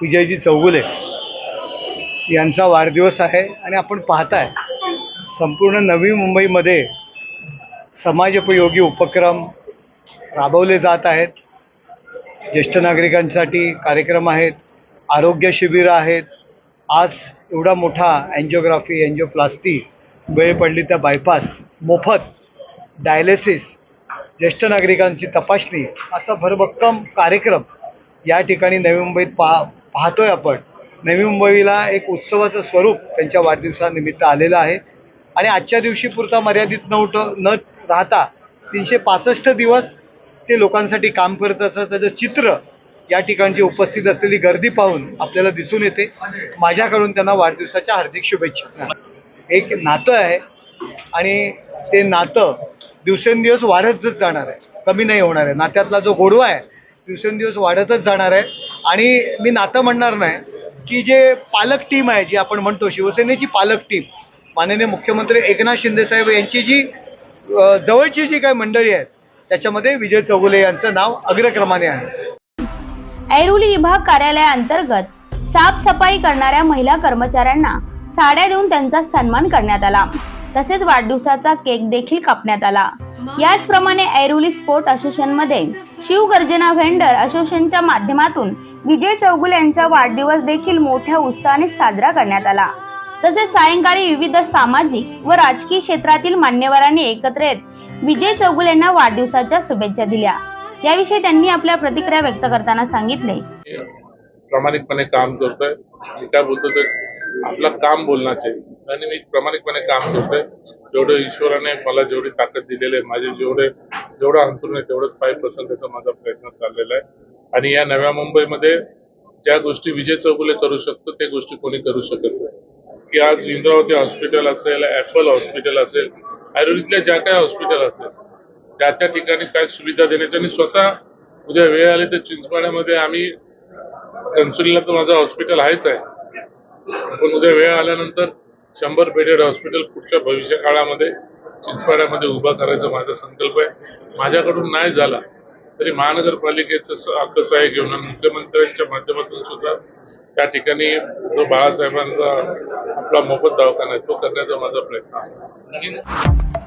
विजयजी चौगुले यांचा वाढदिवस आहे आणि आपण पाहताय संपूर्ण नवी मुंबईमध्ये समाजोपयोगी उपक्रम राबवले जात आहेत. ज्येष्ठ नागरिकांसाठी कार्यक्रम आहेत आरोग्य शिबिरं आहेत. आज एवढा मोठा अँजिओग्राफी अँजिओप्लास्टी वेळ पडली तर बायपास मोफत डायलिसिस ज्येष्ठ नागरिकांची तपासणी असा भरभक्कम कार्यक्रम या ठिकाणी नवी मुंबईत पा पाहतोय आपण. नवी मुंबईला एक उत्सवाचं स्वरूप त्यांच्या वाढदिवसानिमित्त आलेलं आहे. आणि आजच्या दिवशी पुरता मर्यादित नव्हतं न राहता तीनशे पासष्ट दिवस ते लोकांसाठी काम करत असतात. त्याचं चित्र या ठिकाणची उपस्थित असलेली गर्दी पाहून आपल्याला दिसून येते. माझ्याकडून त्यांना वाढदिवसाच्या हार्दिक शुभेच्छा. एक नातं आहे आणि ते नातं दिवसेंदिवस वाढतच जाणार आहे. कमी नाही होणार आहे. नात्यातला जो गोडवा आहे दिवसेंदिवस वाढतच जाणार आहे. आणि मी नातं म्हणणार नाही की जे पालक टीम आहे जी आपण म्हणतो शिवसेनेची पालक टीम माननीय मुख्यमंत्री एकनाथ शिंदेसाहेब यांची जी जवळची जी काही मंडळी आहेत त्याच्यामध्ये विजय चौगुले यांचं नाव अग्रक्रमाने आहे. ऐरोली विभाग कार्यालयाअंतर्गत साफसफाई करणाऱ्या महिला कर्मचाऱ्यांना साड्या देऊन त्यांचा सन्मान करण्यात आला. तसेच वाढदिवसाचा केक देखील कापण्यात आला. याचप्रमाणे ऐरोली स्पोर्ट असोसिएशनमध्ये शिवगर्जना व्हेंडर असोसिएशनच्या माध्यमातून विजय चौगुले यांचा वाढदिवस देखील मोठ्या उत्साहाने साजरा करण्यात आला. तसेच सायंकाळी विविध सामाजिक व राजकीय क्षेत्रातील मान्यवरांनी एकत्र येत विजय चौगुले यांना वाढदिवसाच्या शुभेच्छा दिल्या. याविषयी त्यांनी आपल्या प्रतिक्रिया व्यक्त करताना सांगितले. प्रामाणिकपणे काम करतोय. मी काय बोलतो आपलं काम बोलण्याचे. आणि मी प्रामाणिकपणे काम करतोय. जेवढं ईश्वराने मला जेवढी ताकद दिलेली आहे माझे जेवढे जेवढं अंतरून आहे तेवढंच पाय पर्सेंट त्याचा माझा प्रयत्न चाललेला आहे. आणि या नव्या मुंबईमध्ये ज्या गोष्टी विजय चौगुले करू शकतो त्या गोष्टी कोणी करू शकत नाही. की आज इंद्रावती हॉस्पिटल असेल ॲपल हॉस्पिटल असेल आयुर्वेदिकल्या ज्या काय हॉस्पिटल असेल त्या त्या ठिकाणी काय सुविधा देण्याची आणि स्वतः उद्या वेळ आली तर चिंचपाड्यामध्ये आम्ही कन्सुलीला तर माझं हॉस्पिटल आहेच आहे. पण उद्या वेळ आल्यानंतर शंभर बेडेड हॉस्पिटल पुढच्या भविष्य काळामध्ये चिंचपाड्यामध्ये उभा करायचा माझा संकल्प आहे. माझ्याकडून नाही झाला तरी महानगरपालिकेचं स- घेऊन आणि मुख्यमंत्र्यांच्या माध्यमातून सुद्धा त्या ठिकाणी जो बाळासाहेबांचा आपला मोफत दवाखाना आहे तो करण्याचा माझा प्रयत्न असतो.